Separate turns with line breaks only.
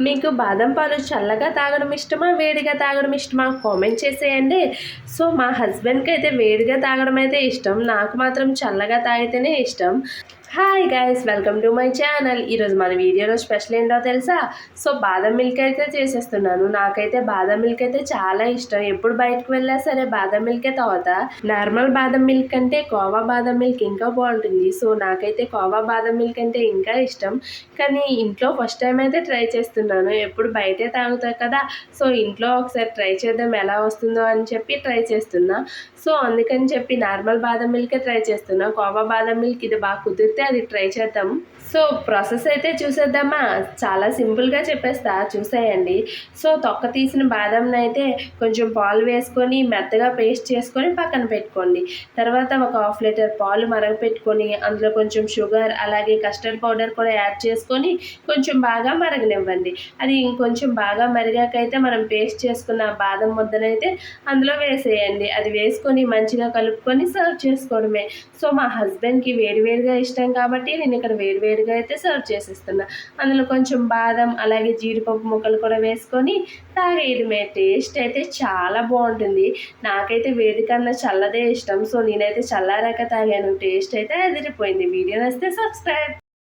మీకు బాదం పాలు చల్లగా తాగడం ఇష్టమా వేడిగా తాగడం ఇష్టమా? కామెంట్ చేసేయండి. సో మా హస్బెండ్కి అయితే వేడిగా తాగడం అయితే ఇష్టం. నాకు మాత్రం చల్లగా తాగితేనే ఇష్టం. Hi guys welcome to my channel ఈరోజు మన వీడియోలో స్పెషల్ ఏంటో తెలుసా? సో బాదం మిల్క్ అయితే చేసేస్తున్నాను. నాకైతే బాదం మిల్క్ అయితే చాలా ఇష్టం. ఎప్పుడు బయటకు వెళ్ళా సరే బాదం మిల్కే తాగుతా. నార్మల్ బాదం మిల్క్ అంటే కోవా బాదం మిల్క్ ఇంకా బాగుంటుంది. సో నాకైతే కోవా బాదం మిల్క్ అంటే ఇంకా ఇష్టం. కానీ ఇంట్లో ఫస్ట్ టైం అయితే ట్రై చేస్తున్నాను. ఎప్పుడు బయటే తాగుతా కదా. సో ఇంట్లో ఒకసారి ట్రై చేద్దాం ఎలా వస్తుందో అని చెప్పి ట్రై చేస్తున్నా. సో అందుకని చెప్పి నార్మల్ బాదం మిల్కే ట్రై చేస్తున్నా. కోవా బాదం మిల్క్ ఇది బాగా కుదిరితే అది ట్రై చేద్దాం. సో ప్రాసెస్ అయితే చూసేద్దామా? చాలా సింపుల్గా చెప్పేస్తా చూసేయండి. సో తొక్క తీసిన బాదంని అయితే కొంచెం పాలు వేసుకొని మెత్తగా పేస్ట్ చేసుకొని పక్కన పెట్టుకోండి. తర్వాత ఒక హాఫ్ లీటర్ పాలు మరగపెట్టుకొని అందులో కొంచెం షుగర్ అలాగే కస్టర్డ్ పౌడర్ కూడా యాడ్ చేసుకొని కొంచెం బాగా మరగనివ్వండి. అది ఇంకొంచెం బాగా మరిగాకైతే మనం పేస్ట్ చేసుకున్న బాదం ముద్దనైతే అందులో వేసేయండి. అది వేసుకొని మంచిగా కలుపుకొని సర్వ్ చేసుకోవడమే. సో మా హస్బెండ్కి వేడివేడిగా ఇష్టం కాబట్టి నేను ఇక్కడ వేడివేడిగా అయితే సర్వ్ చేసేస్తున్నా. అందులో కొంచెం బాదం అలాగే జీడిపప్పు ముక్కలు కూడా వేసుకొని తాగేయడమే టేస్ట్ అయితే చాలా బాగుంటుంది. నాకైతే వేడి కన్నా చల్లదే ఇష్టం. సో నేనైతే చల్లారాక తాగాను. టేస్ట్ అయితే అదిరిపోయింది. వీడియో నచ్చితే సబ్స్క్రైబ్